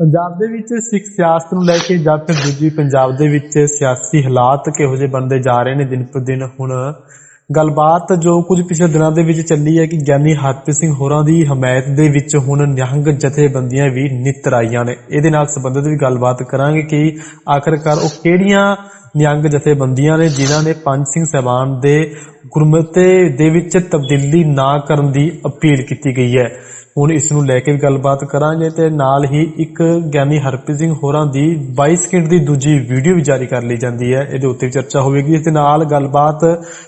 ਪੰਜਾਬ ਦੇ ਵਿੱਚ ਸਿੱਖ ਸਿਆਸਤ ਨੂੰ ਲੈ ਕੇ ਜਾਂ ਫਿਰ ਦੂਜੀ ਪੰਜਾਬ ਦੇ ਵਿੱਚ ਸਿਆਸੀ ਹਾਲਾਤ ਕਿਹੋ ਜਿਹੇ ਬਣਦੇ ਜਾ ਰਹੇ ਨੇ ਦਿਨ ਪਰ ਦਿਨ, ਹੁਣ ਗੱਲਬਾਤ ਜੋ ਕੁਝ ਪਿਛਲੇ ਦਿਨਾਂ ਦੇ ਵਿੱਚ ਚੱਲੀ ਹੈ ਕਿ ਗਿਆਨੀ ਹਰਪ੍ਰੀਤ ਸਿੰਘ ਹੋਰਾਂ ਦੀ ਹਮਾਇਤ ਦੇ ਵਿੱਚ ਹੁਣ ਨਿਹੰਗ ਜਥੇਬੰਦੀਆਂ ਵੀ ਨਿੱਤਰ ਆਈਆਂ ਨੇ। ਇਹਦੇ ਨਾਲ ਸੰਬੰਧਿਤ ਵੀ ਗੱਲਬਾਤ ਕਰਾਂਗੇ ਕਿ ਆਖਰਕਾਰ ਉਹ ਕਿਹੜੀਆਂ ਨਿਹੰਗ ਜਥੇਬੰਦੀਆਂ ਨੇ ਜਿਨ੍ਹਾਂ ਨੇ ਪੰਜ ਸਿੰਘ ਸਹਿਬਾਨ ਦੇ ਗੁਰਮਤੇ ਦੇ ਵਿੱਚ ਤਬਦੀਲੀ ਨਾ ਕਰਨ ਦੀ ਅਪੀਲ ਕੀਤੀ ਗਈ ਹੈ। ਹੁਣ ਇਸ ਨੂੰ ਲੈ ਕੇ ਵੀ ਗੱਲਬਾਤ ਕਰਾਂਗੇ ਤੇ ਨਾਲ ਹੀ ਇੱਕ ਗਿਆਨੀ ਹਰਪ੍ਰੀਤ ਸਿੰਘ ਹੋਰਾਂ ਦੀ 22 ਸਕਿੰਟ ਦੀ ਦੂਜੀ ਵੀਡੀਓ ਵੀ ਜਾਰੀ ਕਰ ਲਈ ਜਾਂਦੀ ਹੈ। ਇਹਦੇ ਉੱਤੇ ਵੀ ਚਰਚਾ ਹੋਵੇਗੀ ਇਸ ਦੇ ਨਾਲ ਗੱਲਬਾਤ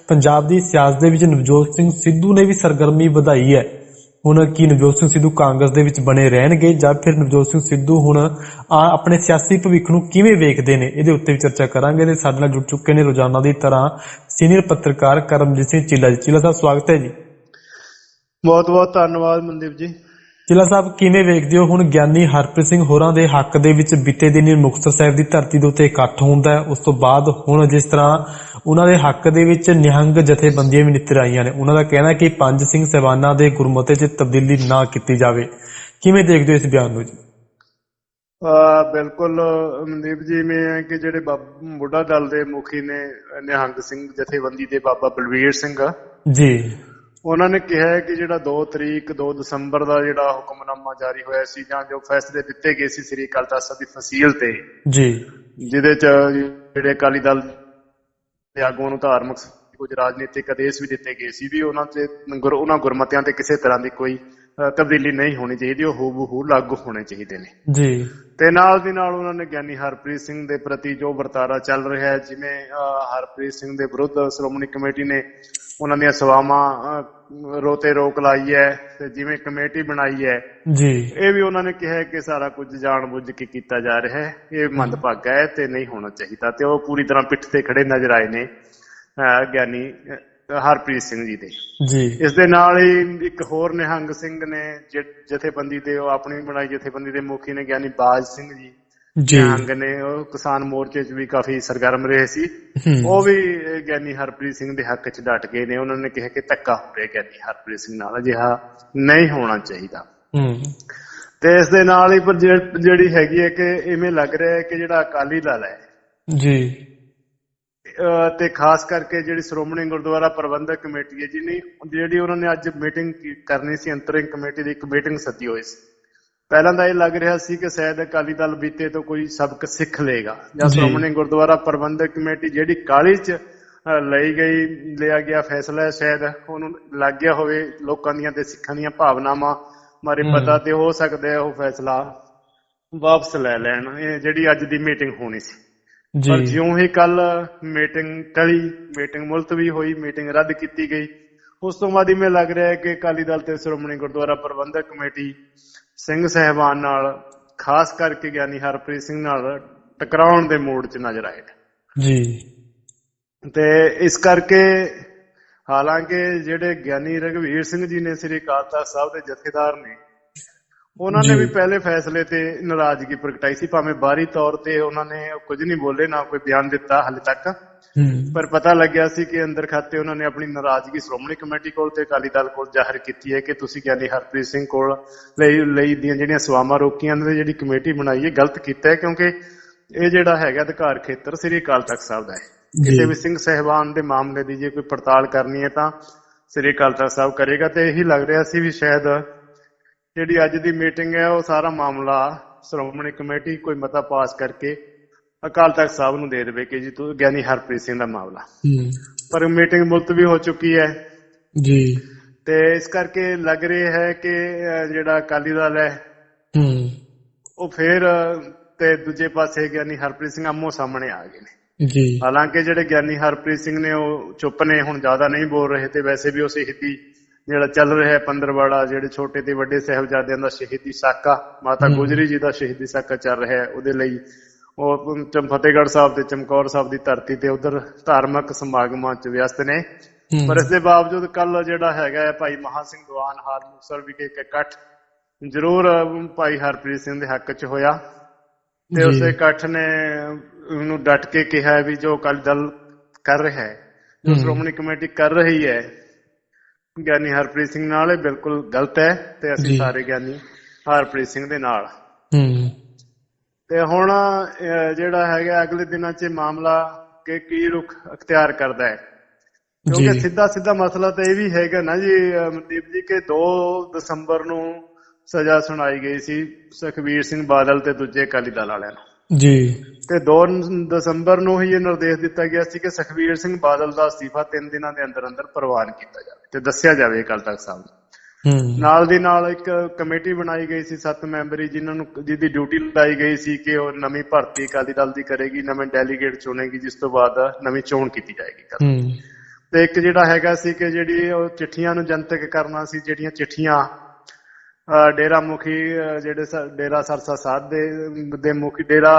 ਪੰਜਾਬ ਦੀ ਸਿਆਸਤ ਦੇ ਵਿੱਚ ਨਵਜੋਤ ਸਿੰਘ ਸਿੱਧੂ ਨੇ ਵੀ ਸਰਗਰਮੀ ਵਧਾਈ ਹੈ। ਹੁਣ ਕੀ ਨਵਜੋਤ ਸਿੰਘ ਸਿੱਧੂ ਕਾਂਗਰਸ ਦੇ ਵਿੱਚ ਬਣੇ ਰਹਿਣਗੇ ਜਾਂ ਫਿਰ ਨਵਜੋਤ ਸਿੰਘ ਸਿੱਧੂ ਹੁਣ ਆ ਆਪਣੇ ਸਿਆਸੀ ਭਵਿੱਖ ਨੂੰ ਕਿਵੇਂ ਵੇਖਦੇ ਨੇ? ਇਹਦੇ ਉੱਤੇ ਵੀ ਚਰਚਾ ਕਰਾਂਗੇ ਤੇ ਸਾਡੇ ਨਾਲ ਜੁੜ ਚੁੱਕੇ ਨੇ ਰੋਜ਼ਾਨਾ ਦੀ ਤਰ੍ਹਾਂ ਸੀਨੀਅਰ ਪੱਤਰਕਾਰ ਕਰਮਜੀਤ ਸਿੰਘ ਚੀਲਾ ਜੀ। ਚੀਲਾ ਸਾਹਿਬ, ਸਵਾਗਤ ਹੈ ਜੀ। ਬਹੁਤ ਬਹੁਤ ਧੰਨਵਾਦ ਮਨਦੀਪ ਜੀ। ਚੀਲਾ ਸਾਹਿਬ ਕਿਵੇਂ ਵੇਖਦੇ ਹੋ ਹੁਣ ਗਿਆਨੀ ਹਰਪ੍ਰੀਤ ਸਿੰਘ ਹੋਰਾਂ ਦੇ ਹੱਕ ਦੇ ਵਿੱਚ ਬੀਤੇ ਦਿਨੀ ਮੁਕਤਸਰ ਸਾਹਿਬ ਦੀ ਧਰਤੀ ਦੇ ਉੱਤੇ ਇਕੱਠ ਹੁੰਦਾ ਹੈ? ਉਸ ਤੋਂ ਬਾਅਦ ਹੁਣ ਜਿਸ ਤਰ੍ਹਾਂ ਉਹਨਾਂ ਦੇ ਹੱਕ ਦੇ ਵਿੱਚ ਨਿਹੰਗ ਜਥੇਬੰਦੀਆਂ ਵੀ ਨਿੱਤਰ ਆਈਆਂ ਨੇ ਉਹਨਾਂ ਦਾ ਕਹਿਣਾ ਕਿ ਪੰਜ ਸਿੰਘ ਸਹਿਬਾਨਾਂ ਦੇ ਗੁਰਮਤੇ 'ਚ ਤਬਦੀਲੀ ਨਾ ਕੀਤੀ ਜਾਵੇ। ਕਿਵੇਂ ਦੇਖਦੇ ਹੋ ਇਸ ਬਿਆਨ ਨੂੰ ਜੀ? ਆ ਬਿਲਕੁਲ ਮਨਦੀਪ ਜੀ ਮੈਂ ਕਿ ਜਿਹੜੇ ਬੁੱਢਾ ਦਲ ਦੇ ਮੁਖੀ ਨੇ ਨਿਹੰਗ ਸਿੰਘ ਜਥੇਬੰਦੀ ਦੇ ਬਾਬਾ ਬਲਵੀਰ ਸਿੰਘ। ਜੀ। ਉਹਨਾਂ ਨੇ ਕਿਹਾ ਹੈ ਕਿ ਜਿਹੜਾ 2 ਤਰੀਕ 2 ਦਸੰਬਰ ਦਾ ਜਿਹੜਾ ਹੁਕਮਨਾਮਾ ਜਾਰੀ ਹੋਇਆ ਸੀ ਜਾਂ ਜੋ ਫੈਸਲੇ ਦਿੱਤੇ ਗਏ ਸੀ ਸ੍ਰੀ ਅਕਾਲ ਤਖਤ ਸਾਹਿਬ ਦੀ ਫਸੀਲ ਤੇ ਜੀ। ਜਿਹਦੇ ਚ ਜਿਹੜੇ ਅਕਾਲੀ ਦਲ ਦੇ ਆਗੂਆਂ ਨੂੰ ਧਾਰਮਿਕ ਕੁਝ ਰਾਜਨੀਤਿਕ ਆਦੇਸ਼ ਵੀ ਦਿੱਤੇ ਗਏ ਸੀ ਵੀ ਉਹਨਾਂ ਤੇ ਉਹਨਾਂ ਗੁਰਮਤਿਆਂ ਤੇ ਕਿਸੇ ਤਰ੍ਹਾਂ ਦੀ ਕੋਈ ਤਬਦੀਲੀ ਨਹੀਂ ਹੋਣੀ ਚਾਹੀਦੀ ਉਹ ਹੂਬਹੂ ਲਾਗੂ ਹੋਣੇ ਚਾਹੀਦੇ ਨੇ। ਜੀ। ਤੇ ਨਾਲ ਦੀ ਨਾਲ ਉਹਨਾਂ ਨੇ ਗਿਆਨੀ ਹਰਪ੍ਰੀਤ ਸਿੰਘ ਦੇ ਪ੍ਰਤੀ ਜੋ ਵਰਤਾਰਾ ਚੱਲ ਰਿਹਾ ਹੈ ਜਿਵੇਂ ਹਰਪ੍ਰੀਤ ਸਿੰਘ ਦੇ ਵਿਰੁੱਧ ਸ਼੍ਰੋਮਣੀ ਕਮੇਟੀ ਨੇ ਉਹਨਾਂ ਦੀਆਂ ਸਵਾਵਾਂ ਰੋਤੇ ਰੋਕ ਲਾਈ ਹੈ ਤੇ ਜਿਵੇਂ ਕਮੇਟੀ ਬਣਾਈ ਹੈ। ਜੀ। ਇਹ ਵੀ ਉਹਨਾਂ ਨੇ ਕਿਹਾ ਕਿ ਸਾਰਾ ਕੁਝ ਜਾਣਬੁੱਝ ਕੇ ਕੀਤਾ ਜਾ ਰਿਹਾ ਹੈ ਇਹ ਮੰਦਭਾਗਾ ਹੈ ਤੇ ਨਹੀਂ ਹੋਣਾ ਚਾਹੀਦਾ ਤੇ ਉਹ ਪੂਰੀ ਤਰ੍ਹਾਂ ਪਿੱਠ ਤੇ ਖੜੇ ਨਜ਼ਰ ਆਏ ਨੇ ਗਿਆਨੀ ਹਰਪ੍ਰੀਤ ਸਿੰਘ ਜੀ ਦੇ। ਜੀ। ਇਸ ਦੇ ਨਾਲ ਹੀ ਇੱਕ ਹੋਰ ਨਿਹੰਗ ਸਿੰਘ ਨੇ ਜਥੇਬੰਦੀ ਦੇ ਉਹ ਆਪਣੀ ਬਣਾਈ ਜਥੇਬੰਦੀ ਦੇ ਮੁਖੀ ਨੇ ਗਿਆਨੀ ਬਾਜ ਸਿੰਘ ਜੀ। ਜੀ। ਨਿਹੰਗ ਨੇ ਉਹ ਕਿਸਾਨ ਮੋਰਚੇ 'ਚ ਵੀ ਕਾਫੀ ਸਰਗਰਮ ਰਹੇ ਸੀ। ਉਹ ਵੀ ਗਿਆਨੀ ਹਰਪ੍ਰੀਤ ਸਿੰਘ ਦੇ ਹੱਕ 'ਚ ਡਟ ਗਏ ਨੇ। ਉਹਨਾਂ ਨੇ ਕਿਹਾ ਕਿ ਧੱਕਾ ਹੋ ਰਿਹਾ ਗਿਆਨੀ ਹਰਪ੍ਰੀਤ ਸਿੰਘ ਨਾਲ ਅਜਿਹਾ ਨਹੀਂ ਹੋਣਾ ਚਾਹੀਦਾ। ਹੂੰ। ਤੇ ਇਸ ਦੇ ਨਾਲ ਹੀ ਪਰ ਜਿਹੜੀ ਹੈਗੀ ਹੈ ਕਿ ਇਵੇਂ ਲੱਗ ਰਿਹਾ ਹੈ ਕਿ ਜਿਹੜਾ ਅਕਾਲੀ ਦਲ ਹੈ ਜੀ। ਤੇ ਖਾਸ ਕਰਕੇ ਜਿਹੜੀ ਸ਼੍ਰੋਮਣੀ ਗੁਰਦੁਆਰਾ ਪ੍ਰਬੰਧਕ ਕਮੇਟੀ ਹੈ ਜਿਹਨੇ ਜਿਹੜੀ ਉਹਨਾਂ ਨੇ ਅੱਜ ਮੀਟਿੰਗ ਕਰਨੀ ਸੀ ਅੰਤਰਿੰਗ ਕਮੇਟੀ ਦੀ ਇੱਕ ਮੀਟਿੰਗ ਸੱਦੀ ਹੋਈ ਸੀ ਪਹਿਲਾਂ ਤਾਂ ਇਹ ਲੱਗ ਰਿਹਾ ਸੀ ਕਿ ਸ਼ਾਇਦ ਅਕਾਲੀ ਦਲ ਬੀਤੇ ਤੋਂ ਕੋਈ ਸਬਕ ਸਿੱਖ ਲਏਗਾ ਜਾਂ। ਸ਼੍ਰੋਮਣੀ ਗੁਰਦੁਆਰਾ ਪ੍ਰਬੰਧਕ ਕਮੇਟੀ ਜਿਹੜੀ ਕਾਲੀ ਚ ਲਈ ਗਈ ਲਿਆ ਗਿਆ ਫੈਸਲਾ ਹੈ ਸ਼ਾਇਦ ਉਹਨੂੰ ਲੱਗ ਗਿਆ ਹੋਵੇ ਲੋਕਾਂ ਦੀਆਂ ਤੇ ਸਿੱਖਾਂ ਦੀਆਂ ਭਾਵਨਾਵਾਂ ਹਮ। ਪਤਾ ਤੇ ਹੋ ਸਕਦਾ ਹੈ ਉਹ ਫੈਸਲਾ ਵਾਪਸ ਲੈ ਲੈਣ ਇਹ ਜਿਹੜੀ ਅੱਜ ਦੀ ਮੀਟਿੰਗ ਹੋਣੀ ਸੀ ਪਰ ਜਿਉਂ ਹੀ ਕੱਲ ਮੀਟਿੰਗ ਟਲੀ ਮੀਟਿੰਗ ਮੁਲਤਵੀ ਹੋਈ ਮੀਟਿੰਗ ਰੱਦ ਕੀਤੀ ਗਈ ਉਸ ਤੋਂ ਬਾਅਦ ਇਵੇਂ ਲੱਗ ਰਿਹਾ ਹੈ ਕਿ ਅਕਾਲੀ ਦਲ ਤੇ ਸ਼੍ਰੋਮਣੀ ਗੁਰਦੁਆਰਾ ਪ੍ਰਬੰਧਕ ਕਮੇਟੀ ਸਿੰਘ ਸਹਿਬਾਨ ਨਾਲ ਖਾਸ ਕਰਕੇ ਗਿਆਨੀ ਹਰਪ੍ਰੀਤ ਸਿੰਘ ਨਾਲ ਟਕਰਾਉਣ ਦੇ ਮੂਡ 'ਚ ਨਜ਼ਰ ਆਏ ਜੀ। ਤੇ ਇਸ ਕਰਕੇ ਹਾਲਾਂਕਿ ਜਿਹੜੇ ਗਿਆਨੀ ਰਘਵੀਰ ਸਿੰਘ ਜੀ ਨੇ ਸ੍ਰੀ ਅਕਾਲ ਤਖਤ ਸਾਹਿਬ ਦੇ ਜਥੇਦਾਰ ਨੇ ਉਹਨਾਂ ਨੇ। ਵੀ ਪਹਿਲੇ ਫੈਸਲੇ ਤੇ ਨਾਰਾਜ਼ਗੀ ਪ੍ਰਗਟਾਈ ਸੀ ਭਾਵੇਂ ਬਾਹਰੀ ਤੌਰ ਤੇ ਉਹਨਾਂ ਨੇ ਕੁਝ ਨਹੀਂ ਬੋਲੇ ਨਾ ਕੋਈ ਬਿਆਨ ਦਿੱਤਾ ਹਾਲੇ ਤੱਕ ਪਰ ਪਤਾ ਲੱਗਿਆ ਸੀ ਕਿ ਅੰਦਰ ਖਾਤੇ ਉਹਨਾਂ ਨੇ ਆਪਣੀ ਨਾਰਾਜ਼ਗੀ ਸ਼੍ਰੋਮਣੀ ਕਮੇਟੀ ਕੋਲ ਤੇ ਅਕਾਲੀ ਦਲ ਕੋਲ ਜ਼ਾਹਰ ਕੀਤੀ ਹੈ ਕਿ ਤੁਸੀਂ ਗਿਆਨੀ ਹਰਪ੍ਰੀਤ ਸਿੰਘ ਕੋਲ ਲਈ ਲਈ ਦੀਆਂ ਜਿਹੜੀਆਂ ਸਵਾਮਾਂ ਰੋਕੀਆਂ ਨੇ ਜਿਹੜੀ ਕਮੇਟੀ ਬਣਾਈ ਹੈ ਗਲਤ ਕੀਤਾ ਹੈ ਕਿਉਂਕਿ ਇਹ ਜਿਹੜਾ ਹੈਗਾ ਅਧਿਕਾਰ ਖੇਤਰ ਸ੍ਰੀ ਅਕਾਲ ਤਖਤ ਸਾਹਿਬ ਦਾ ਹੈ। ਕਿਸੇ ਵੀ ਸਿੰਘ ਸਹਿਬਾਨ ਦੇ ਮਾਮਲੇ ਦੀ ਜੇ ਕੋਈ ਪੜਤਾਲ ਕਰਨੀ ਹੈ ਤਾਂ ਸ੍ਰੀ ਅਕਾਲ ਤਖਤ ਸਾਹਿਬ ਕਰੇਗਾ ਤੇ ਇਹੀ ਲੱਗ ਰਿਹਾ ਸੀ ਵੀ ਸ਼ਾਇਦ ਜਿਹੜੀ ਅੱਜ ਦੀ ਮੀਟਿੰਗ ਹੈ ਉਹ ਸਾਰਾ ਮਾਮਲਾ ਸ਼੍ਰੋਮਣੀ ਕਮੇਟੀ ਕੋਈ ਮਤਾ ਪਾਸ ਕਰਕੇ ਅਕਾਲ ਤਖਤ ਸਾਹਿਬ ਨੂੰ ਦੇ ਦੇਵੇ ਕਿ ਜੀ ਤੂੰ ਗਿਆਨੀ ਹਰਪ੍ਰੀਤ ਸਿੰਘ ਦਾ ਮਾਮਲਾ। ਪਰ ਮੀਟਿੰਗ ਮੁਲਤਵੀ ਹੋ ਚੁੱਕੀ ਹੈ। ਜੀ। ਤੇ ਇਸ ਕਰਕੇ ਲੱਗ ਰਿਹਾ ਹੈ ਕਿ ਜਿਹੜਾ ਅਕਾਲੀ ਦਲ ਹੈ ਉਹ ਫੇਰ ਤੇ ਦੂਜੇ ਪਾਸੇ ਗਿਆਨੀ ਹਰਪ੍ਰੀਤ ਸਿੰਘ ਆਮੋ ਸਾਹਮਣੇ ਆ ਗਏ ਨੇ। ਜੀ। ਹਾਲਾਂਕਿ ਜਿਹੜੇ ਗਿਆਨੀ ਹਰਪ੍ਰੀਤ ਸਿੰਘ ਨੇ ਉਹ ਚੁੱਪ ਨੇ ਹੁਣ ਜ਼ਿਆਦਾ ਨਹੀਂ ਬੋਲ ਰਹੇ ਤੇ ਵੈਸੇ ਵੀ ਉਹ ਸ਼ਹੀਦੀ ਜਿਹੜਾ ਚੱਲ ਰਿਹਾ ਹੈ ਪੰਦਰਵਾੜਾ ਜਿਹੜੇ ਛੋਟੇ ਤੇ ਵੱਡੇ ਸਾਹਿਬਜ਼ਾਦਿਆਂ ਦਾ ਸ਼ਹੀਦੀ ਸਾਕਾ ਮਾਤਾ। ਗੁਜਰੀ ਜੀ ਦਾ ਸ਼ਹੀਦੀ ਸਾਕਾ ਚੱਲ ਰਿਹਾ ਹੈ ਉਹਦੇ ਲਈ ਉਹ ਚਮ ਫਤਿਹਗੜ੍ਹ ਸਾਹਿਬ ਤੇ ਚਮਕੌਰ ਸਾਹਿਬ ਦੀ ਧਰਤੀ ਤੇ ਉਧਰ ਧਾਰਮਿਕ ਸਮਾਗਮਾਂ 'ਚ ਵਿਅਸਤ ਨੇ ਪਰ ਇਸ ਦੇ ਬਾਵਜੂਦ ਕੱਲ ਜਿਹੜਾ ਹੈਗਾ ਹੈ ਭਾਈ ਮਹਾ ਸਿੰਘ ਦੀਵਾਨ ਹਾਰ ਮੁਕਤਸਰ ਵਿਖੇ ਇੱਕ ਇਕੱਠ ਜ਼ਰੂਰ ਭਾਈ ਹਰਪ੍ਰੀਤ ਸਿੰਘ ਦੇ ਹੱਕ 'ਚ ਹੋਇਆ ਤੇ। ਉਸ ਇਕੱਠ ਨੇ ਉਹਨੂੰ ਡਟ ਕੇ ਕਿਹਾ ਵੀ ਜੋ ਅਕਾਲੀ ਦਲ ਕਰ ਰਿਹਾ ਹੈ ਜੋ। ਸ਼੍ਰੋਮਣੀ ਕਮੇਟੀ ਕਰ ਰਹੀ ਹੈ ਗਿਆਨੀ ਹਰਪ੍ਰੀਤ ਸਿੰਘ ਨਾਲ ਇਹ ਬਿਲਕੁਲ ਗਲਤ ਹੈ ਤੇ ਅਸੀਂ। ਸਾਰੇ ਗਿਆਨੀ ਹਰਪ੍ਰੀਤ ਸਿੰਘ ਦੇ ਨਾਲ। ਹੂੰ। ਤੇ ਹੁਣ ਜਿਹੜਾ ਹੈਗਾ ਅਗਲੇ ਦਿਨਾਂ 'ਚ ਮਾਮਲਾ ਕਿ ਕੀ ਰੁਖ ਅਖਤਿਆਰ ਕਰਦਾ ਹੈ। ਕਿਉਂਕਿ ਸਿੱਧਾ ਸਿੱਧਾ ਮਸਲਾ ਤਾਂ ਇਹ ਵੀ ਹੈਗਾ ਨਾ ਜੀ ਮਨਦੀਪ ਜੀ ਕਿ 2 ਦਸੰਬਰ ਨੂੰ ਸਜ਼ਾ ਸੁਣਾਈ ਗਈ ਸੀ ਸੁਖਬੀਰ ਸਿੰਘ ਬਾਦਲ ਤੇ ਦੂਜੇ ਅਕਾਲੀ ਦਲ ਵਾਲਿਆਂ ਨੂੰ। ਜੀ। ਤੇ 2 ਦਸੰਬਰ ਨੂੰ ਹੀ ਇਹ ਨਿਰਦੇਸ਼ ਦਿੱਤਾ ਗਿਆ ਸੀ ਕਿ ਸੁਖਬੀਰ ਸਿੰਘ ਬਾਦਲ ਦਾ ਅਸਤੀਫਾ 3 ਦਿਨਾਂ ਦੇ ਅੰਦਰ ਅੰਦਰ ਪ੍ਰਵਾਨ ਕੀਤਾ ਜਾਵੇ। ਤੇ ਦੱਸਿਆ ਜਾਵੇ ਅਕਾਲ ਤਖਤ ਸਾਹਿਬ ਨਾਲ ਦੀ ਨਾਲ ਇੱਕ ਕਮੇਟੀ ਬਣਾਈ ਗਈ ਸੀ ਸੱਤ ਮੈਂਬਰੀ ਜਿਨ੍ਹਾਂ ਨੂੰ ਜਿਹਦੀ ਡਿਊਟੀ ਲਾਈ ਗਈ ਸੀ ਕਿ ਉਹ ਨਵੀਂ ਭਰਤੀ ਅਕਾਲੀ ਦਲ ਦੀ ਕਰੇਗੀ ਨਵੇਂ ਡੈਲੀਗੇਟ ਚੁਣੇਗੀ ਜਿਸ ਤੋਂ ਬਾਅਦ ਨਵੀਂ ਚੋਣ ਕੀਤੀ ਜਾਏਗੀ ਹੂੰ। ਤੇ ਇੱਕ ਜਿਹੜਾ ਹੈਗਾ ਸੀ ਕਿ ਜਿਹੜੀ ਉਹ ਚਿੱਠੀਆਂ ਨੂੰ ਜਨਤਕ ਕਰਨਾ ਸੀ ਜਿਹੜੀਆਂ ਚਿੱਠੀਆਂ ਡੇਰਾ ਮੁਖੀ ਜਿਹੜੇ ਡੇਰਾ ਸਰਸਾ ਸਾਧ ਦੇ ਦੇ ਮੁਖੀ ਡੇਰਾ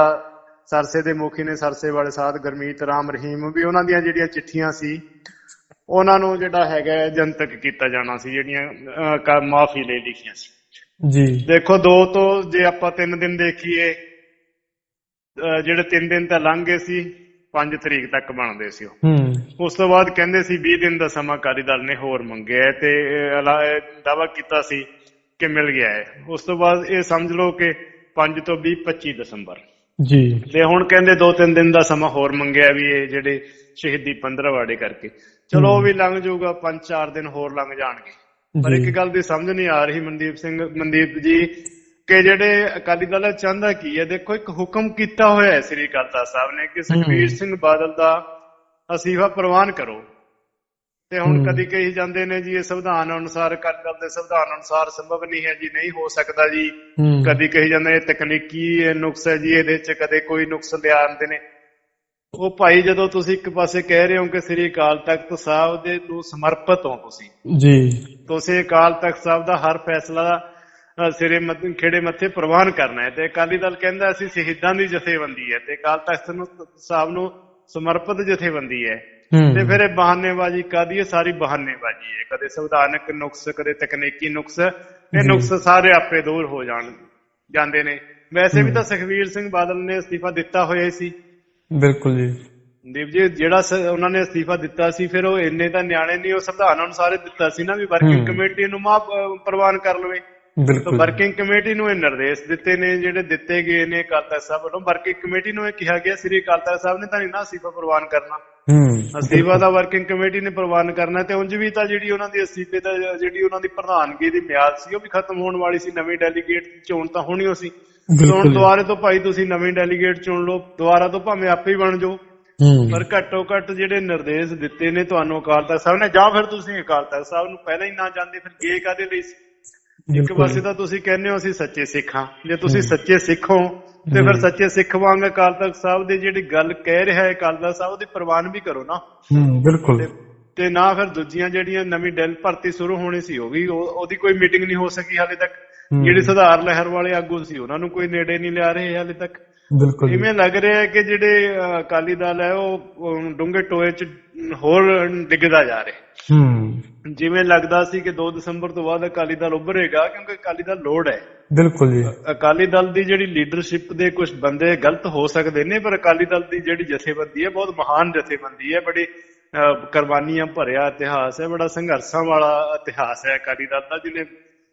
ਸਰਸੇ ਦੇ ਮੁਖੀ ਨੇ ਸਰਸੇ ਵਾਲੇ ਸਾਧ ਗਰਮੀਤ ਰਾਮ ਰਹੀਮ ਵੀ ਉਹਨਾਂ ਦੀਆਂ ਜਿਹੜੀਆਂ ਚਿੱਠੀਆਂ ਸੀ ਉਹਨਾਂ ਨੂੰ ਜਿਹੜਾ ਹੈਗਾ ਜਨਤਕ ਕੀਤਾ ਜਾਣਾ ਸੀ ਜਿਹੜੀਆਂ ਮਾਫੀ ਲਈ ਲਿਖੀਆਂ ਸੀ। ਜੀ। ਦੇਖੋ ਦੋ ਤੋਂ ਜੇ ਆਪਾਂ ਤਿੰਨ ਦਿਨ ਦੇਖੀਏ ਜਿਹੜੇ ਤਿੰਨ ਦਿਨ ਤਾਂ ਲੰਘ ਗਏ ਸੀ 5 ਤਰੀਕ ਤੱਕ ਬਣਦੇ ਸੀ ਉਹ। ਹੂੰ। ਉਸ ਤੋਂ ਬਾਅਦ ਕਹਿੰਦੇ ਸੀ 20 ਦਿਨ ਦਾ ਸਮਾਂ ਅਕਾਲੀ ਦਲ ਨੇ ਹੋਰ ਮੰਗਿਆ ਤੇ ਦਾਵਾ ਕੀਤਾ ਸੀ ਕਿ ਮਿਲ ਗਿਆ ਹੈ। ਉਸ ਤੋਂ ਬਾਅਦ ਇਹ ਸਮਝ ਲਓ ਕਿ 5 ਤੋਂ 20 25 ਦਸੰਬਰ। ਜੀ। ਤੇ ਹੁਣ ਕਹਿੰਦੇ 2-3 ਦਿਨ ਦਾ ਸਮਾਂ ਹੋਰ ਮੰਗਿਆ ਵੀ ਇਹ ਜਿਹੜੇ ਸ਼ਹੀਦੀ 15 ਵਾੜੇ ਕਰਕੇ। ਚਲੋ ਉਹ ਵੀ ਲੰਘ ਜਾਊਗਾ 5-4 ਦਿਨ ਹੋਰ ਲੰਘ ਜਾਣਗੇ। ਪਰ ਇੱਕ ਗੱਲ ਦੀ ਸਮਝ ਨਹੀਂ ਆ ਰਹੀ ਮਨਦੀਪ ਸਿੰਘ ਮਨਦੀਪ ਜੀ ਕਿ ਜਿਹੜੇ ਅਕਾਲੀ ਦਲ ਚਾਹੁੰਦਾ ਕੀ ਹੈ? ਦੇਖੋ ਇੱਕ ਹੁਕਮ ਕੀਤਾ ਹੋਇਆ ਹੈ ਸ੍ਰੀ ਤਖਤ ਸਾਹਿਬ ਨੇ ਕਿ ਸੁਖਬੀਰ ਹਮ। ਸਿੰਘ ਬਾਦਲ ਦਾ ਅਸੀਫਾ ਪ੍ਰਵਾਨ ਕਰੋ। ਤੇ ਹੁਣ। ਕਦੀ ਕਹੀ ਜਾਂਦੇ ਨੇ ਜੀ ਇਹ ਸੰਵਿਧਾਨ ਅਨੁਸਾਰ ਅਕਾਲੀ ਦਲ ਦੇ ਸੰਵਿਧਾਨ ਅਨੁਸਾਰ ਸੰਭਵ ਨਹੀਂ ਹੈ ਜੀ ਨਹੀਂ ਹੋ ਸਕਦਾ ਜੀ। ਕਦੀ ਕਹੀ ਜਾਂਦੇ ਨੇ ਤਕਨੀਕੀ ਇਹ ਨੁਕਸ ਹੈ ਜੀ ਇਹਦੇ ਚ ਕਦੇ ਕੋਈ ਨੁਕਸ ਲਿਆਉਂਦੇ ਨੇ। ਉਹ ਭਾਈ ਜਦੋਂ ਤੁਸੀਂ ਇੱਕ ਪਾਸੇ ਕਹਿ ਰਹੇ ਹੋ ਕਿ ਸ੍ਰੀ ਅਕਾਲ ਤਖਤ ਸਾਹਿਬ ਦੇ ਨੂੰ ਸਮਰਪਿਤ ਹੋ ਤੁਸੀਂ ਜੀ। ਤੁਸੀਂ ਅਕਾਲ ਤਖਤ ਸਾਹਿਬ ਦਾ ਹਰ ਫੈਸਲਾ ਸਿਰੇ ਖੇੜੇ ਮੱਥੇ ਪ੍ਰਵਾਨ ਕਰਨਾ ਹੈ। ਤੇ ਅਕਾਲੀ ਦਲ ਕਹਿੰਦਾ ਅਸੀਂ ਸ਼ਹੀਦਾਂ ਦੀ ਜਥੇਬੰਦੀ ਹੈ ਤੇ ਅਕਾਲ ਤਖਤ ਨੂੰ ਸਾਹਿਬ ਨੂੰ ਸਮਰਪਿਤ ਜਥੇਬੰਦੀ ਹੈ। ਤੇ ਫਿਰ ਇਹ ਬਹਾਨੇਬਾਜ਼ੀ ਕਾਦੀ ਹੈ? ਸਾਰੀ ਬਹਾਨੇਬਾਜ਼ੀ ਹੈ। ਕਦੇ ਸੰਵਿਧਾਨਕ ਨੁਕਸ ਕਦੇ ਤਕਨੀਕੀ ਨੁਕਸ ਇਹ। ਨੁਕਸ ਸਾਰੇ ਆਪੇ ਦੂਰ ਹੋ ਜਾਣ ਜਾਂਦੇ ਨੇ। ਵੈਸੇ ਵੀ ਤਾਂ ਸੁਖਵੀਰ ਸਿੰਘ ਬਾਦਲ ਨੇ ਅਸਤੀਫਾ ਦਿੱਤਾ ਹੋਇਆ ਸੀ। ਬਿਲਕੁਲ ਜੀ। ਦੀਪ ਜੀ ਜਿਹੜਾ ਉਹਨਾਂ ਨੇ ਅਸਤੀਫਾ ਦਿੱਤਾ ਸੀ ਫਿਰ ਉਹ ਇੰਨੇ ਤਾਂ ਨਿਆਣੇ ਨਹੀਂ ਉਹ ਸੰਵਿਧਾਨ ਅਨੁਸਾਰ ਹੀ ਦਿੱਤਾ ਸੀ ਨਾ ਵੀ ਵਰਕਿੰਗ ਹੂੰ। ਕਮੇਟੀ ਨੂੰ ਮਾਫ ਪ੍ਰਵਾਨ ਕਰ ਲਵੇ। ਬਿਲਕੁਲ ਵਰਕਿੰਗ ਕਮੇਟੀ ਨੂੰ ਇਹ ਨਿਰਦੇਸ਼ ਦਿੱਤੇ ਨੇ ਜਿਹੜੇ ਦਿੱਤੇ ਗਏ ਨੇ ਅਕਾਲ ਤਖਤ ਸਾਹਿਬ ਵੱਲੋਂ। ਵਰਕਿੰਗ ਕਮੇਟੀ ਨੂੰ ਇਹ ਕਿਹਾ ਗਿਆ ਸ੍ਰੀ ਅਕਾਲ ਤਖਤ ਸਾਹਿਬ ਨੇ ਤਾਂ ਨਹੀਂ ਨਾ ਅਸਤੀਫਾ ਪ੍ਰਵਾਨ ਕਰਨਾ। ਹੂੰ। ਅਸਤੀਫਾ ਦਾ ਵਰਕਿੰਗ ਕਮੇਟੀ ਨੇ ਪ੍ਰਵਾਨ ਕਰਨਾ ਤੇ ਉਂਝ ਵੀ ਤਾਂ ਜਿਹੜੀ ਉਹਨਾਂ ਦੀ ਅਸਤੀਫੇ ਦਾ ਜਿਹੜੀ ਉਹਨਾਂ ਦੀ ਪ੍ਰਧਾਨਗੀ ਦੀ ਮਿਆਦ ਸੀ ਉਹ ਵੀ ਖਤਮ ਹੋਣ ਵਾਲੀ ਸੀ। ਨਵੇਂ ਡੈਲੀਗੇਟ ਚੋਣ ਤਾਂ ਹੋਣੀ ਓ ਸੀ। ਹੁਣ। ਦੁਬਾਰੇ ਤੋਂ ਭਾਈ ਤੁਸੀਂ ਨਵੇਂ ਡੈਲੀਗੇਟ ਚੁਣ ਲਓ ਦੁਬਾਰਾ ਤੋਂ ਭਾਵੇਂ ਆਪੇ ਹੀ ਬਣ ਜਾਓ। ਪਰ ਘੱਟੋ ਘੱਟ ਜਿਹੜੇ ਨਿਰਦੇਸ਼ ਦਿੱਤੇ ਨੇ ਤੁਹਾਨੂੰ ਅਕਾਲ ਤਖਤ ਸਾਹਿਬ ਨੇ ਜਾਂ ਫਿਰ ਤੁਸੀਂ ਅਕਾਲ ਤਖਤ ਸਾਹਿਬ ਨੂੰ ਪਹਿਲਾਂ ਹੀ ਨਾ ਜਾਂਦੇ ਫਿਰ ਗਏ ਕਾਦੇ ਲਈ ਸੀ? ਇੱਕ ਪਾਸੇ ਤਾਂ ਤੁਸੀਂ ਕਹਿੰਦੇ ਹੋ ਅਸੀਂ ਸੱਚੇ ਸਿੱਖ। ਜੇ ਤੁਸੀਂ ਸੱਚੇ ਸਿੱਖ ਹੋ ਤੇ ਫਿਰ ਸੱਚੇ ਸਿੱਖ ਵਾਂਗ ਅਕਾਲ ਤਖਤ ਸਾਹਿਬ ਦੀ ਜਿਹੜੀ ਗੱਲ ਕਹਿ ਰਿਹਾ ਹੈ ਅਕਾਲ ਤਖਤ ਸਾਹਿਬ ਉਹਦੀ ਪ੍ਰਵਾਨ ਵੀ ਕਰੋ ਨਾ। ਹੂੰ ਬਿਲਕੁਲ। ਤੇ- ਨਾ ਫਿਰ ਦੂਜੀਆਂ ਜਿਹੜੀਆਂ ਨਵੀਂ ਡੈਲ ਭਰਤੀ ਸ਼ੁਰੂ ਹੋਣੀ ਸੀ ਉਹ ਵੀ ਉਹ- ਉਹਦੀ ਕੋਈ ਮੀਟਿੰਗ ਨਹੀਂ ਹੋ ਸਕੀ ਹਾਲੇ ਤੱਕ। ਜਿਹੜੀ ਸੁਧਾਰ ਲਹਿਰ ਵਾਲੇ ਆਗੂ ਸੀ ਉਹਨਾਂ ਨੂੰ ਕੋਈ ਨੇੜੇ ਨਹੀਂ ਲਿਆ ਰਹੇ ਹਾਲੇ ਤੱਕ। ਬਿਲਕੁਲ। ਇਵੇਂ ਲੱਗ ਰਿਹਾ ਹੈ ਕਿ ਜਿਹੜੇ ਅਕਾਲੀ ਦਲ ਹੈ ਉਹ ਡੂੰਘੇ ਟੋਏ 'ਚ ਹੋਰ ਡਿੱਗਦਾ ਜਾ ਰਿਹਾ ਹੂੰ। ਜਿਵੇਂ ਲੱਗਦਾ ਸੀ ਕਿ 2 ਦਸੰਬਰ ਤੋਂ ਬਾਅਦ ਅਕਾਲੀ ਦਲ ਉੱਭਰੇਗਾ ਕਿਉਂਕਿ ਅਕਾਲੀ ਦਲ ਲੋੜ ਹੈ। ਬਿਲਕੁਲ ਜੀ। ਅਕਾਲੀ ਦਲ ਦੀ ਜਿਹੜੀ ਲੀਡਰਸ਼ਿਪ ਦੇ ਕੁਝ ਬੰਦੇ ਗਲਤ ਹੋ ਸਕਦੇ ਨੇ ਪਰ ਅਕਾਲੀ ਦਲ ਦੀ ਜਿਹੜੀ ਜਥੇਬੰਦੀ ਹੈ ਬਹੁਤ ਮਹਾਨ ਜਥੇਬੰਦੀ ਹੈ ਬੜੀ ਕੁਰਬਾਨੀਆਂ ਭਰਿਆ ਇਤਿਹਾਸ ਹੈ ਬੜਾ ਸੰਘਰਸ਼ਾਂ ਵਾਲਾ ਇਤਿਹਾਸ ਹੈ ਅਕਾਲੀ ਦਲ ਦਾ ਜਿਹਨੇ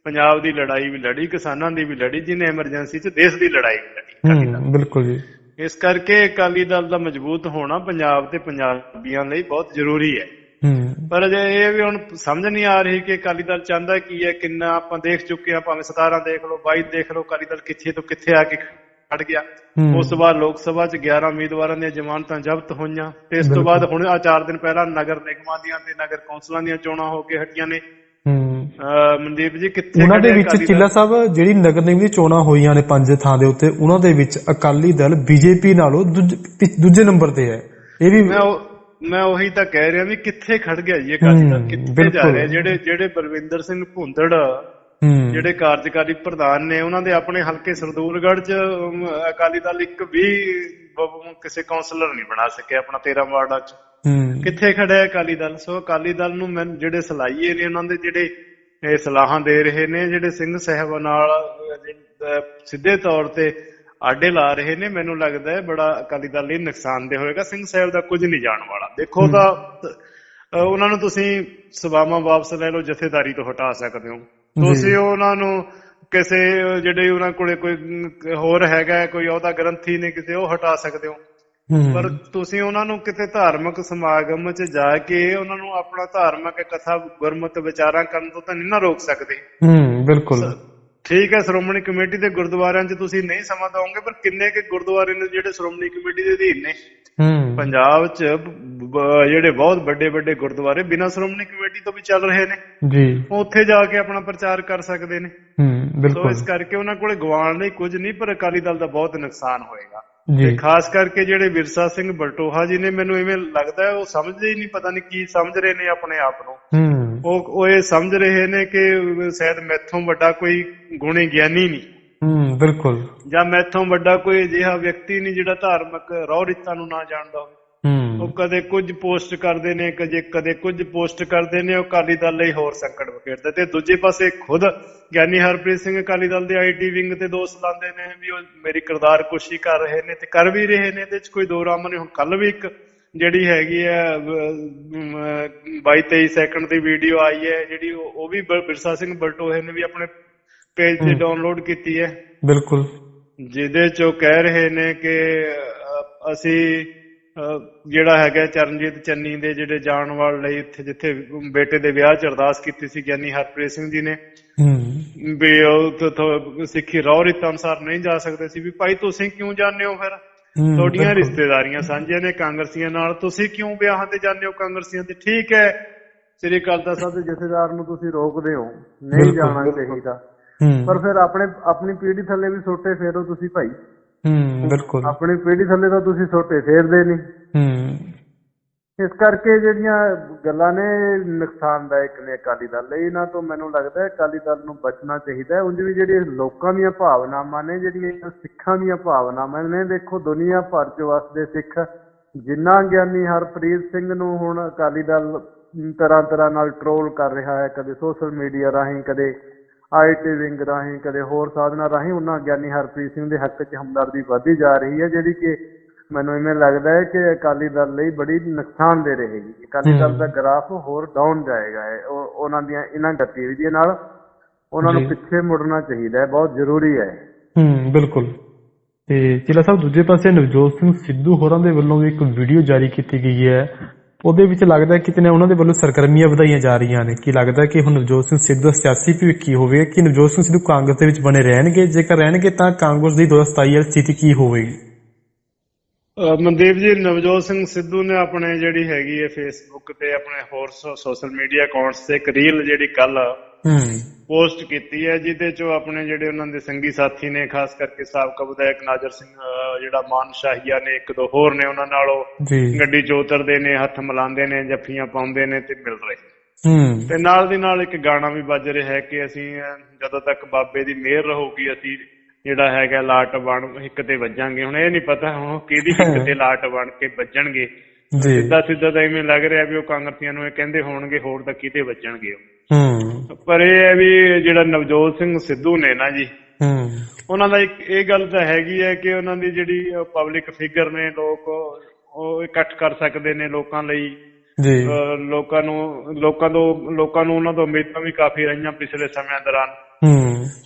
ਪੰਜਾਬ ਦੀ ਲੜਾਈ ਵੀ ਲੜੀ ਕਿਸਾਨਾਂ ਦੀ ਵੀ ਲੜੀ ਜਿਹਨੇ ਐਮਰਜੈਂਸੀ 'ਚ ਦੇਸ਼ ਦੀ ਲੜਾਈ ਵੀ ਲੜੀ ਬਿਲਕੁਲ ਜੀ। ਇਸ ਕਰਕੇ ਅਕਾਲੀ ਦਲ ਦਾ ਮਜ਼ਬੂਤ ਹੋਣਾ ਪੰਜਾਬ ਤੇ ਪੰਜਾਬੀਆਂ ਲਈ ਬਹੁਤ ਜ਼ਰੂਰੀ ਹੈ। ਪਰ ਜੇ ਇਹ ਵੀ ਹੁਣ ਸਮਝ ਨਹੀਂ ਆ ਰਹੀ ਕਿ ਅਕਾਲੀ ਦਲ ਚਾਹੁੰਦਾ ਕੀ ਹੈ ਕਿੰਨਾ ਆਪਾਂ ਦੇਖ ਚੁੱਕੇ ਆ ਭਾਵੇਂ 17 ਦੇਖ ਲਓ 22 ਦੇਖ ਲਓ ਅਕਾਲੀ ਦਲ ਕਿੱਥੇ ਤੋਂ ਕਿੱਥੇ ਆ ਕੇ ਖੜ ਗਿਆ। ਉਸ ਤੋਂ ਬਾਅਦ ਲੋਕ ਸਭਾ 'ਚ 11 ਉਮੀਦਵਾਰਾਂ ਦੀਆਂ ਜ਼ਮਾਨਤਾਂ ਜ਼ਬਤ ਹੋਈਆਂ। ਤੇ ਇਸ ਤੋਂ। ਬਾਅਦ ਹੁਣ ਆ 4 ਦਿਨ ਪਹਿਲਾਂ ਨਗਰ ਨਿਗਮਾਂ ਦੀਆਂ ਤੇ ਨਗਰ ਕੌਂਸਲਾਂ ਦੀਆਂ ਚੋਣਾਂ ਹੋ ਕੇ ਹਟੀਆਂ ਨੇ। ਮਨਦੀਪ ਜੀ ਕਿੱਥੇ ਉਹਨਾਂ ਦੇ ਵਿੱਚ? ਚਿੱਲਾ ਸਾਹਿਬ ਜਿਹੜੀ ਨਗਰ ਨਿਗਮ ਦੀ ਚੋਣਾਂ ਹੋਈਆਂ ਨੇ ਪੰਜ ਥਾਂ ਦੇ ਉੱਤੇ ਉਹਨਾਂ ਦੇ ਵਿੱਚ ਅਕਾਲੀ ਦਲ ਬੀਜੇਪੀ ਨਾਲੋਂ ਦੂਜ- ਨੰਬਰ ਤੇ ਹੈ। ਇਹ ਵੀ ਮੈਂ ਉਹ ਮੈਂ ਉਹੀ ਤਾਂ ਕਹਿ ਰਿਹਾ ਵੀ ਕਿੱਥੇ ਖੜ ਗਿਆ ਜੀ ਅਕਾਲੀ ਦਲ ਹੂੰ, ਕਿੱਥੇ ਜਾ। ਰਿਹਾ? ਜਿਹੜੇ ਜਿਹੜੇ ਬਲਵਿੰਦਰ ਸਿੰਘ ਭੁੰਦੜ ਜਿਹੜੇ ਕਾਰਜਕਾਰੀ ਪ੍ਰਧਾਨ ਨੇ ਉਹਨਾਂ ਦੇ ਆਪਣੇ ਹਲਕੇ ਸਰਦੂਲਗੜ੍ਹ 'ਚ ਅਕਾਲੀ ਦਲ ਇੱਕ ਵੀ ਕਿਸੇ ਕਾਉਂਸਲਰ ਨਹੀਂ ਬਣਾ ਸਕਿਆ ਆਪਣਾ 13 ਵਾਰਡਾਂ 'ਚ। ਕਿੱਥੇ ਖੜਾ ਹੈ ਅਕਾਲੀ ਦਲ? ਸੋ ਅਕਾਲੀ ਦਲ ਨੂੰ ਮੈਂ ਜਿਹੜੇ ਸਲਾਈਏ ਨੇ ਉਹਨਾਂ ਦੇ ਜਿਹੜੇ ਇਹ ਸਲਾਹਾਂ ਦੇ ਰਹੇ ਨੇ ਜਿਹੜੇ ਸਿੰਘ ਸਾਹਿਬ ਨਾਲ ਸਿੱਧੇ ਤੌਰ ਤੇ ਆਡੇ ਲਾ ਰਹੇ ਨੇ ਮੈਨੂੰ ਲੱਗਦਾ ਹੈ ਬੜਾ ਅਕਾਲੀ ਦਲ ਲਈ ਨੁਕਸਾਨਦੇ ਹੋਏਗਾ। ਸਿੰਘ ਸਾਹਿਬ ਦਾ ਕੁਝ ਨਹੀਂ ਜਾਣ ਵਾਲਾ। ਦੇਖੋ ਤਾਂ ਉਹਨਾਂ ਨੂੰ ਤੁਸੀਂ ਸਭਾਵਾਂ ਵਾਪਸ ਲੈ ਲਓ ਜਥੇਦਾਰੀ ਤੋਂ ਹਟਾ ਸਕਦੇ ਹੋ। ਤੁਸੀਂ ਉਹਨਾਂ ਨੂੰ ਕਿਸੇ ਜਿਹੜੇ ਉਹਨਾਂ ਕੋਲੇ ਕੋਈ ਹੋਰ ਹੈਗਾ ਕੋਈ ਉਹਦਾ ਗ੍ਰੰਥੀ ਨੇ ਕਿਸੇ ਉਹ ਹਟਾ ਸਕਦੇ ਹੂੰ। ਪਰ ਤੁਸੀਂ ਉਹਨਾਂ ਨੂੰ ਕਿਤੇ ਧਾਰਮਿਕ ਸਮਾਗਮ 'ਚ ਜਾ ਕੇ ਉਹਨਾਂ ਨੂੰ ਆਪਣਾ ਧਾਰਮਿਕ ਕਥਾ ਗੁਰਮਤ ਵਿਚਾਰਾਂ ਕਰਨ ਤੋਂ ਤਾਂ ਨਹੀਂ ਨਾ ਰੋਕ ਸਕਦੇ। ਹੂੰ ਬਿਲਕੁਲ। ਠੀਕ ਹੈ ਸ਼੍ਰੋਮਣੀ ਕਮੇਟੀ ਦੇ ਗੁਰਦੁਆਰਿਆਂ 'ਚ ਤੁਸੀਂ ਨਹੀਂ ਸਮਾਂ ਦਵੋਗੇ ਪਰ ਕਿੰਨੇ ਕੁ ਗੁਰਦੁਆਰੇ ਨੇ ਜਿਹੜੇ ਸ਼੍ਰੋਮਣੀ ਕਮੇਟੀ ਦੇ ਅਧੀਨ ਨੇ? ਹੂੰ। ਪੰਜਾਬ 'ਚ ਜਿਹੜੇ ਬਹੁਤ ਵੱਡੇ ਵੱਡੇ ਗੁਰਦੁਆਰੇ ਬਿਨਾਂ ਸ਼੍ਰੋਮਣੀ ਕਮੇਟੀ ਤੋਂ ਵੀ ਚੱਲ ਰਹੇ ਨੇ। ਜੀ। ਉੱਥੇ ਜਾ ਕੇ ਆਪਣਾ ਪ੍ਰਚਾਰ ਕਰ ਸਕਦੇ ਨੇ। ਹੂੰ ਸੋ ਬਿਲਕੁਲ। ਇਸ ਕਰਕੇ ਉਹਨਾਂ ਕੋਲੇ ਗਵਾਉਣ ਲਈ ਕੁਝ ਨਹੀਂ ਪਰ ਅਕਾਲੀ ਦਲ ਦਾ ਬਹੁਤ ਨੁਕਸਾਨ ਹੋਏਗਾ। ਜੀ। ਖਾਸ ਕਰਕੇ ਜਿਹੜੇ ਵਿਰਸਾ ਸਿੰਘ ਬਲਟੋਹਾ ਜੀ ਨੇ ਮੈਨੂੰ ਇਵੇਂ ਲੱਗਦਾ ਉਹ ਸਮਝਦੇ ਹੀ ਨਹੀਂ ਪਤਾ ਨਹੀਂ ਕੀ ਸਮਝ ਰਹੇ ਨੇ ਆਪਣੇ ਆਪ ਨੂੰ। ਹੂੰ। ਉਹ ਉਹ ਇਹ ਸਮਝ ਰਹੇ ਨੇ ਕਿ ਸ਼ਾਇਦ ਮੈਥੋਂ ਵੱਡਾ ਕੋਈ ਗੁਣੀ ਗਿਆਨੀ ਨਹੀਂ। ਹੂੰ ਬਿਲਕੁਲ। ਜਾਂ ਮੈਥੋਂ ਵੱਡਾ ਕੋਈ ਅਜਿਹਾ ਵਿਅਕਤੀ ਨਹੀਂ ਜਿਹੜਾ ਧਾਰਮਿਕ ਰੌ ਰੀਤਾਂ ਨੂੰ ਨਾ ਜਾਣਦਾ ਹੋਵੇ। ਉਹ ਕਦੇ ਕੁਝ ਪੋਸਟ ਕਰਦੇ ਨੇ ਕਦੇ ਕਦੇ ਕੁਝ ਪੋਸਟ ਕਰਦੇ ਨੇ ਉਹ ਅਕਾਲੀ ਦਲ ਲਈ ਹੋਰ ਸੰਕਟ ਵਕੇਰਦੇ ਤੇ ਦੂਜੇ ਪਾਸੇ ਖੁਦ ਗਿਆਨੀ ਹਰਪ੍ਰੀਤ ਸਿੰਘ ਅਕਾਲੀ ਦਲ ਦੇ ਆਈਟੀ ਵਿੰਗ ਤੇ ਦੋਸ਼ ਲਾਉਂਦੇ ਨੇ ਵੀ ਉਹ ਮੇਰੀ ਕਿਰਦਾਰ ਕੁਸ਼ੀ ਕਰ ਰਹੇ ਨੇ ਤੇ ਕਰ ਵੀ ਰਹੇ ਨੇ ਇਹਦੇ ਚ ਕੋਈ ਦੋ ਰਾਮ ਨਹੀਂ ਹੁਣ ਕੱਲ ਵੀ ਇੱਕ ਜਿਹੜੀ ਹੈਗੀ ਹੈ 22 23 ਸੈਕਿੰਡ ਦੀ ਵੀਡੀਓ ਆਈ ਹੈ ਜਿਹੜੀ ਉਹ ਵੀ ਬਿਰਸਾ ਸਿੰਘ ਬਲਟੋਹੇ ਨੇ ਵੀ ਆਪਣੇ ਪੇਜ ਤੇ। ਡਾਊਨਲੋਡ ਕੀਤੀ ਹੈ। ਬਿਲਕੁਲ। ਜਿਹਦੇ ਚ ਉਹ ਕਹਿ ਰਹੇ ਨੇ ਕਿ ਅਸੀਂ ਜਿਹੜਾ ਹੈਗਾ ਚਰਨਜੀਤ ਚੰਨੀ ਦੇ ਜਿਹੜੇ ਜਾਣ ਵਾਲ ਲਈ ਇੱਥੇ ਜਿੱਥੇ ਬੇਟੇ ਦੇ ਵਿਆਹ ਚ ਅਰਦਾਸ ਕੀਤੀ ਸੀ ਗਿਆਨੀ ਹਰਪ੍ਰੀਤ ਸਿੰਘ ਜੀ ਨੇ ਹੂੰ। ਵੀ ਉਹ ਸਿੱਖੀ ਰੌ ਰੀਤ ਅਨੁਸਾਰ ਨਹੀਂ ਜਾ ਸਕਦੇ ਸੀ ਵੀ ਭਾਈ ਤੁਸੀਂ ਕਿਉਂ ਜਾਂਦੇ ਹੋ ਫਿਰ? ਤੁਹਾਡੀਆਂ। ਰਿਸ਼ਤੇਦਾਰੀਆਂ ਸਾਂਝੀਆਂ ਨੇ ਕਾਂਗਰਸੀਆਂ ਨਾਲ ਤੁਸੀਂ ਕਿਉਂ ਵਿਆਹਾਂ ਤੇ ਜਾਂਦੇ ਹੋ ਕਾਂਗਰਸੀਆਂ ਤੇ? ਠੀਕ ਹੈ ਸ੍ਰੀ ਤਖਤ ਸਾਹਿਬ ਦੇ ਜਥੇਦਾਰ ਨੂੰ ਤੁਸੀਂ ਰੋਕਦੇ ਹੋ ਨਹੀਂ ਜਾਣਾ। ਚਾਹੀਦਾ। ਪਰ ਫਿਰ ਆਪਣੇ ਆਪਣੀ ਪੀੜ੍ਹੀ ਥੱਲੇ ਵੀ ਸੋਟੇ ਫੇਰੋ ਤੁਸੀਂ ਭਾਈ। ਹੂੰ ਬਿਲਕੁਲ। ਆਪਣੀ ਪੀੜ੍ਹੀ ਥੱਲੇ ਤਾਂ ਤੁਸੀਂ ਸੋਟੇ ਫੇਰਦੇ ਨਹੀਂ ਹੂੰ। ਇਸ ਕਰਕੇ ਜਿਹੜੀਆਂ ਗੱਲਾਂ ਨੇ ਨੁਕਸਾਨਦਾਇਕ ਨੇ ਅਕਾਲੀ ਦਲ ਲਈ ਇਹਨਾਂ ਤੋਂ ਮੈਨੂੰ ਲੱਗਦਾ ਹੈ ਅਕਾਲੀ ਦਲ ਨੂੰ ਬਚਣਾ ਚਾਹੀਦਾ ਹੈ। ਉਂਝ ਵੀ ਜਿਹੜੀਆਂ ਲੋਕਾਂ ਦੀਆਂ ਭਾਵਨਾਵਾਂ ਨੇ ਜਿਹੜੀਆਂ ਸਿੱਖਾਂ ਦੀਆਂ ਭਾਵਨਾਵਾਂ ਨੇ ਦੇਖੋ ਦੁਨੀਆ ਭਰ 'ਚ ਵਸਦੇ ਸਿੱਖ ਜਿੰਨਾ ਗਿਆਨੀ ਹਰਪ੍ਰੀਤ ਸਿੰਘ ਨੂੰ ਹੁਣ ਅਕਾਲੀ ਦਲ ਤਰ੍ਹਾਂ ਤਰ੍ਹਾਂ ਨਾਲ ਟਰੋਲ ਕਰ ਰਿਹਾ ਹੈ ਕਦੇ ਸੋਸ਼ਲ ਮੀਡੀਆ ਰਾਹੀਂ ਕਦੇ ਆਈਟੀ ਵਿੰਗ ਰਾਹੀਂ ਕਦੇ ਹੋਰ ਸਾਧਨਾਂ ਰਾਹੀਂ ਉਹਨਾਂ ਗਿਆਨੀ ਹਰਪ੍ਰੀਤ ਸਿੰਘ ਦੇ ਹੱਕ 'ਚ ਹਮਦਰਦੀ ਵਧਦੀ ਜਾ ਰਹੀ ਹੈ ਜਿਹੜੀ ਕਿ ਮੈਨੂੰ ਇਵੇਂ ਲੱਗਦਾ ਹੈ ਕਿ ਅਕਾਲੀ ਦਲ ਲਈ ਬੜੀ ਨੁਕਸਾਨ ਦੇ ਰਹੇਗੀ। ਅਕਾਲੀ ਦਲ ਦਾ ਗ੍ਰਾਫ ਹੋਰ ਡਾਊਨ ਜਾਏਗਾ ਉਹਨਾਂ ਦੀਆਂ ਇਹਨਾਂ ਗਤੀਵਿਧੀਆਂ ਨਾਲ ਉਹਨਾਂ ਨੂੰ। ਪਿੱਛੇ ਮੁੜਨਾ ਚਾਹੀਦਾ ਹੈ ਬਹੁਤ ਜ਼ਰੂਰੀ ਹੈ। ਹੂੰ ਬਿਲਕੁਲ। ਤੇ ਚਿਲਾ ਸਾਹਿਬ ਦੂਜੇ ਪਾਸੇ ਨਵਜੋਤ ਸਿੰਘ ਸਿੱਧੂ ਹੋਰਾਂ ਦੇ ਵੱਲੋਂ ਵੀ ਇੱਕ ਵੀਡੀਓ ਜਾਰੀ ਕੀਤੀ ਗਈ ਹੈ ਉਹਦੇ ਵਿੱਚ ਲੱਗਦਾ ਕਿਤੇ ਨਾ ਉਹਨਾਂ ਦੇ ਵੱਲੋਂ ਸਰਗਰਮੀਆਂ ਵਧਾਈਆਂ ਜਾ ਰਹੀਆਂ ਨੇ। ਕੀ ਲੱਗਦਾ ਕਿ ਹੁਣ ਨਵਜੋਤ ਸਿੰਘ ਸਿੱਧੂ ਦਾ ਸਿਆਸੀ ਭਵਿੱਖੀ ਕੀ ਹੋਵੇਗਾ? ਕਿ ਨਵਜੋਤ ਸਿੰਘ ਸਿੱਧੂ ਕਾਂਗਰਸ ਦੇ ਵਿੱਚ ਬਣੇ ਰਹਿਣਗੇ? ਜੇਕਰ ਰਹਿਣਗੇ ਤਾਂ ਕਾਂਗਰਸ ਦੀ 2027 ਵਾਲੀ ਸਥਿਤੀ ਕੀ ਹੋਵੇਗੀ? ਮਨਦੀਪ ਜੀ ਨਵਜੋਤ ਸਿੰਘ ਸਿੱਧੂ ਨੇ ਆਪਣੇ ਜਿਹੜੀ ਹੈਗੀ ਹੈ ਫੇਸਬੁੱਕ ਤੇ ਆਪਣੇ ਹੋਰ ਸੋਸ਼ਲ ਮੀਡੀਆ ਅਕਾਊਂਟਸ ਤੇ ਇੱਕ ਰੀਲ ਜਿਹੜੀ ਕੱਲ ਹੂੰ। ਪੋਸਟ ਕੀਤੀ ਹੈ ਜਿਹਦੇ ਚੋਂ ਆਪਣੇ ਜਿਹੜੇ ਉਹਨਾਂ ਦੇ ਸੰਗੀ ਸਾਥੀ ਨੇ ਖਾਸ ਕਰਕੇ ਸਾਬਕਾ ਵਿਧਾਇਕ ਨਾਜਰ ਸਿੰਘ ਜਿਹੜਾ ਮਾਨ ਸ਼ਾਹੀਆ ਨੇ ਇੱਕ ਦੋ ਹੋਰ ਨੇ ਉਹਨਾਂ ਨਾਲ ਗੱਡੀ 'ਚ ਉਤਰਦੇ ਨੇ ਹੱਥ ਮਿਲਾਉਂਦੇ ਨੇ ਜੱਫੀਆਂ ਪਾਉਂਦੇ ਨੇ ਤੇ ਮਿਲ ਰਹੇ ਹੂੰ। ਤੇ ਨਾਲ ਦੀ ਨਾਲ ਇੱਕ ਗਾਣਾ ਵੀ ਵੱਜ ਰਿਹਾ ਹੈ ਕਿ ਅਸੀਂ ਜਦੋਂ ਤੱਕ ਬਾਬੇ ਦੀ ਮਿਹਰ ਰਹੂਗੀ ਅਸੀਂ ਜਿਹੜਾ ਹੈਗਾ ਲਾਟ ਬਣ ਹਿੱਕ ਤੇ ਵੱਜਾਂਗੇ। ਹੁਣ ਇਹ ਨਹੀਂ ਪਤਾ ਹੁਣ ਕਿਹਦੀ ਹਿੱਕ ਤੇ ਲਾਟ ਬਣ ਕੇ ਵੱਜਣਗੇ। ਜੀ। ਸਿੱਧਾ ਸਿੱਧਾ ਤਾਂ ਇਵੇਂ ਲੱਗ ਰਿਹਾ ਵੀ ਉਹ ਕਾਂਗਰਸੀਆਂ ਨੂੰ ਇਹ ਕਹਿੰਦੇ ਹੋਣਗੇ ਹੋਰ ਤਾਂ ਕਿਤੇ ਵੱਜਣਗੇ। ਹੂੰ। ਪਰ ਇਹ ਹੈ ਵੀ ਜਿਹੜਾ ਨਵਜੋਤ ਸਿੰਘ ਸਿੱਧੂ ਨੇ ਨਾ ਜੀ ਹੂੰ। ਉਹਨਾਂ ਦਾ ਇੱਕ ਇਹ ਗੱਲ ਤਾਂ ਹੈਗੀ ਹੈ ਕਿ ਉਹਨਾਂ ਦੀ ਜਿਹੜੀ ਪਬਲਿਕ ਫਿਗਰ ਨੇ ਲੋਕ ਉਹ ਇਕੱਠ ਕਰ ਸਕਦੇ ਨੇ ਲੋਕਾਂ ਲਈ। ਜੀ। ਲੋਕਾਂ ਨੂੰ ਲੋਕਾਂ ਤੋਂ ਲੋਕਾਂ ਨੂੰ ਉਹਨਾਂ ਤੋਂ ਉਮੀਦਾਂ ਵੀ ਕਾਫੀ ਰਹੀਆਂ ਪਿਛਲੇ ਸਮਿਆਂ ਦੌਰਾਨ।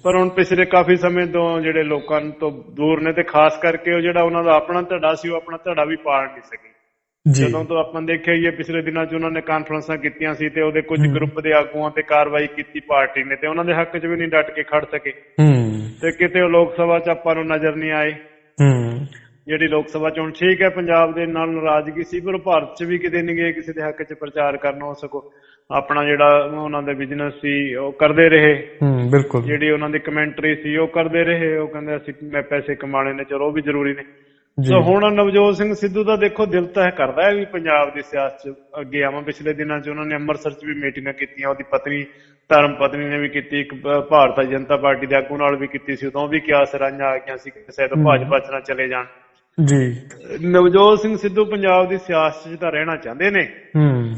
ਪਰ ਹੁਣ ਪਿਛਲੇ ਕਾਫੀ ਸਮੇਂ ਤੋਂ ਜਿਹੜੇ ਲੋਕਾਂ ਤੋਂ ਦੂਰ ਨੇ ਤੇ ਖਾਸ ਕਰਕੇ ਉਹ ਜਿਹੜਾ ਉਹਨਾਂ ਦਾ ਆਪਣਾ ਧੜਾ ਸੀ ਉਹ ਆਪਣਾ ਧੜਾ ਵੀ ਪਾੜ ਨਹੀਂ ਸਕੇ। ਜਦੋਂ ਤੋਂ ਆਪਾਂ ਦੇਖਿਆ ਹੀ ਹੈ ਪਿਛਲੇ ਦਿਨਾਂ 'ਚ ਉਹਨਾਂ ਨੇ ਕਾਨਫਰੰਸਾਂ ਕੀਤੀਆਂ ਸੀ ਤੇ ਉਹਦੇ ਕੁਝ। ਗਰੁੱਪ ਦੇ ਆਗੂਆਂ ਤੇ ਕਾਰਵਾਈ ਕੀਤੀ ਪਾਰਟੀ ਨੇ ਤੇ ਉਹਨਾਂ ਦੇ ਹੱਕ 'ਚ ਵੀ ਨਹੀਂ ਡਟ ਕੇ ਖੜ ਸਕੇ। ਹੂੰ। ਤੇ ਕਿਤੇ ਉਹ ਲੋਕ ਸਭਾ 'ਚ ਆਪਾਂ ਨੂੰ ਨਜ਼ਰ ਨਹੀਂ ਆਏ। ਹੂੰ। ਜਿਹੜੀ ਲੋਕ ਸਭਾ 'ਚ ਹੁਣ ਠੀਕ ਹੈ ਪੰਜਾਬ ਦੇ ਨਾਲ ਨਾਰਾਜ਼ਗੀ ਸੀ ਪਰ ਭਾਰਤ 'ਚ ਵੀ ਕਿਤੇ ਨਹੀਂ ਗਏ ਕਿਸੇ ਦੇ ਹੱਕ 'ਚ ਪ੍ਰਚਾਰ ਕਰਨ ਹੋ ਸਕੋ। ਆਪਣਾ ਜਿਹੜਾ ਉਹਨਾਂ ਦਾ ਬਿਜ਼ਨਸ ਸੀ ਉਹ ਕਰਦੇ ਰਹੇ। ਹੂੰ ਬਿਲਕੁਲ। ਜਿਹੜੀ ਉਹਨਾਂ ਦੀ ਕਮੈਂਟਰੀ ਸੀ ਉਹ ਕਰਦੇ ਰਹੇ। ਉਹ ਕਹਿੰਦੇ ਅਸੀਂ ਮੈਂ ਪੈਸੇ ਕਮਾਣੇ ਨੇ ਚਲੋ ਉਹ ਵੀ ਜ਼ਰੂਰੀ ਨੇ। ਸੋ ਹੁਣ ਨਵਜੋਤ ਸਿੰਘ ਸਿੱਧੂ ਦਾ ਦੇਖੋ ਦਿਲ ਤਾਂ ਕਰਦਾ ਹੈ ਵੀ ਪੰਜਾਬ ਦੀ ਸਿਆਸਤ 'ਚ ਅੱਗੇ ਆਵਾਂ। ਪਿਛਲੇ ਦਿਨਾਂ 'ਚ ਉਹਨਾਂ ਨੇ ਅੰਮ੍ਰਿਤਸਰ 'ਚ ਵੀ ਮੀਟਿੰਗਾਂ ਕੀਤੀਆਂ ਉਹਦੀ ਪਤਨੀ ਧਰਮ ਪਤਨੀ ਨੇ ਵੀ ਕੀਤੀ ਇੱਕ ਭਾਰਤੀ ਜਨਤਾ ਪਾਰਟੀ ਦੇ ਆਗੂ ਨਾਲ ਵੀ ਕੀਤੀ ਸੀ। ਉਦੋਂ ਵੀ ਕਿਹਾ ਸਰਾਂਝਾ ਆ ਗਿਆ ਸੀ ਕਿ ਸ਼ਾਇਦ। ਭਾਜਪਾ 'ਚ ਨਾ ਚਲੇ ਜਾਣ। ਜੀ। ਨਵਜੋਤ ਸਿੰਘ ਸਿੱਧੂ ਪੰਜਾਬ ਦੀ ਸਿਆਸਤ 'ਚ ਤਾਂ ਰਹਿਣਾ ਚਾਹੁੰਦੇ ਨੇ। ਹੂੰ।